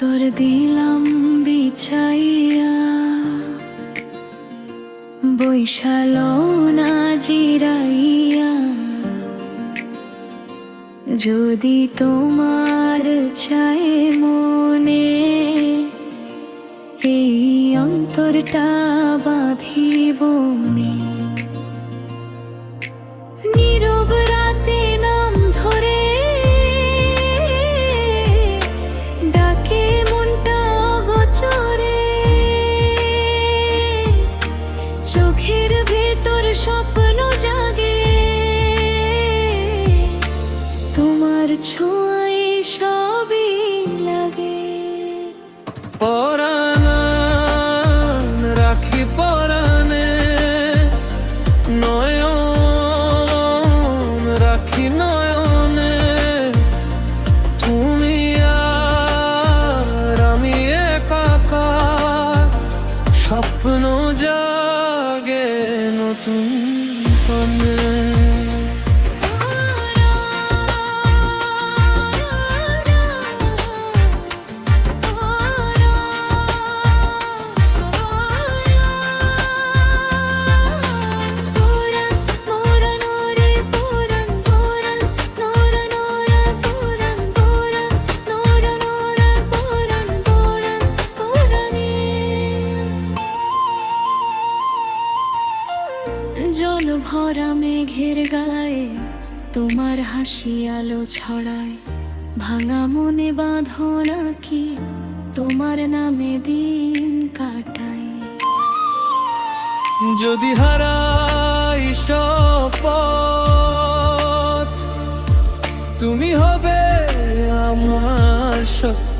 তোর দিলাম বিছাইয়া। বৈশাল না জিরাইয়া। যদি তোমার চায় মনে এই অন্তরটা বাঁধি বনে চোখের ভেতর স্বপ্ন জাগে। তোমার ছোঁয়ায় chúng con người জল ভরা মেঘের গায়ে, তোমার হাসি আলো ছড়ায়। ভাঙা মনে বাঁধনা কি তোমার নামে দিন কাটায় যদি হারাই শপথ, তুমি হবে আমার সত্য